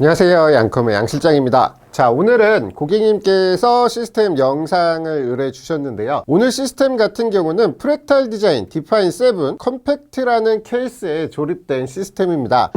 안녕하세요. 양컴의 양실장입니다. 자, 오늘은 고객님께서 시스템 영상을 의뢰 주셨는데요. 오늘 시스템 같은 경우는 프렉탈 디자인 디파인 7 컴팩트라는 케이스에 조립된 시스템입니다.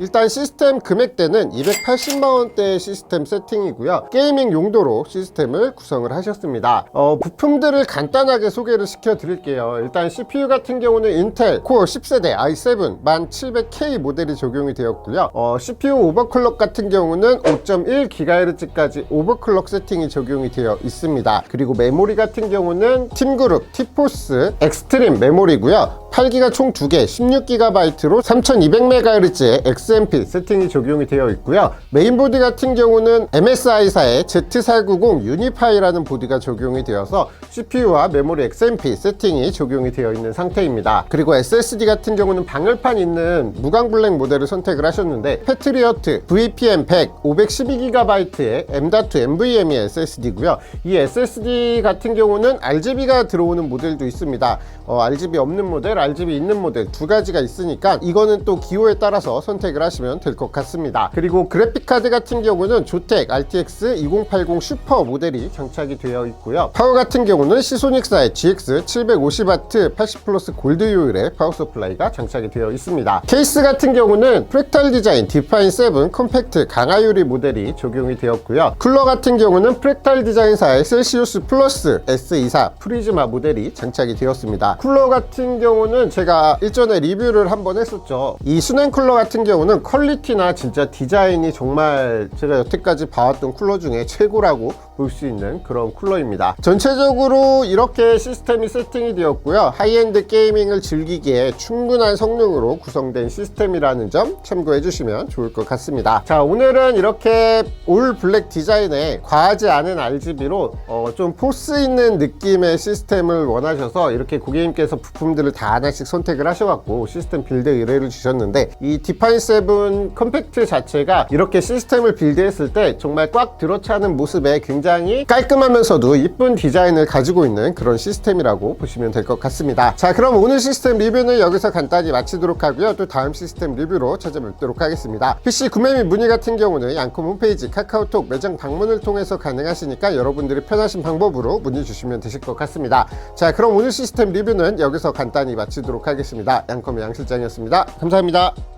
일단 시스템 금액대는 280만원대의 시스템 세팅이고요. 게이밍 용도로 시스템을 구성을 하셨습니다. 어, 부품들을 간단하게 소개를 시켜 드릴게요. 일단 CPU 같은 경우는 인텔 코어 10세대 i7 1700K 모델이 적용이 되었고요. 어, CPU 오버클럭 같은 경우는 5.1GHz까지 오버클럭 세팅이 적용이 되어 있습니다. 그리고 메모리 같은 경우는 팀그룹 티포스 엑스트림 메모리고요. 8기가 총 2개, 16GB로 3200MHz의 XMP 세팅이 적용이 되어 있고요. 메인보드 같은 경우는 MSI사의 Z490 유니파이라는 보드가 적용이 되어서 CPU와 메모리 XMP 세팅이 적용이 되어 있는 상태입니다. 그리고 SSD 같은 경우는 방열판 있는 무광 블랙 모델을 선택을 하셨는데 패트리어트 VPN 100 512GB의 M.2 NVMe SSD고요. 이 SSD 같은 경우는 RGB가 들어오는 모델도 있습니다. 어, RGB 없는 모델, RGB 있는 모델 두 가지가 있으니까 이거는 또 기호에 따라서 선택을 하시면 될 것 같습니다. 그리고 그래픽 카드 같은 경우는 조텍 RTX 2080 슈퍼 모델이 장착이 되어 있고요. 파워 같은 경우는 시소닉사의 GX 750W 80 플러스 골드 요일의 파워 서플라이가 장착이 되어 있습니다. 케이스 같은 경우는 프랙탈 디자인 디파인 7 컴팩트 강화 유리 모델이 적용이 되었고요. 쿨러 같은 경우는 프랙탈 디자인사의 셀시우스 플러스 S24 프리즈마 모델이 장착이 되었습니다. 쿨러 같은 경우는 제가 일전에 리뷰를 한번 했었죠. 이 수냉 쿨러 같은 경우는 퀄리티나 진짜 디자인이 정말 제가 여태까지 봐왔던 쿨러 중에 최고라고 볼 수 있는 그런 쿨러입니다. 전체적으로 이렇게 시스템이 세팅이 되었고요. 하이엔드 게이밍을 즐기기에 충분한 성능으로 구성된 시스템이라는 점 참고해 주시면 좋을 것 같습니다. 자, 오늘은 이렇게 올 블랙 디자인에 과하지 않은 RGB로 어, 좀 포스 있는 느낌의 시스템을 원하셔서 이렇게 고객님께서 부품들을 다 하나씩 선택을 하셔갖고 시스템 빌드 의뢰를 주셨는데 이 디파인 7 컴팩트 자체가 이렇게 시스템을 빌드했을 때 정말 꽉 들어차는 모습에 굉장히 깔끔하면서도 이쁜 디자인을 가지고 있는 그런 시스템이라고 보시면 될 것 같습니다. 자, 그럼 오늘 시스템 리뷰는 여기서 간단히 마치도록 하고요. 또 다음 시스템 리뷰로 찾아뵙도록 하겠습니다. PC 구매 및 문의 같은 경우는 양콤 홈페이지 카카오톡 매장 방문을 통해서 가능하시니까 여러분들이 편하신 방법으로 문의 주시면 되실 것 같습니다. 자, 그럼 오늘 시스템 리뷰는 여기서 간단히 마치도록 하겠습니다. 양콤의 양실장이었습니다. 감사합니다.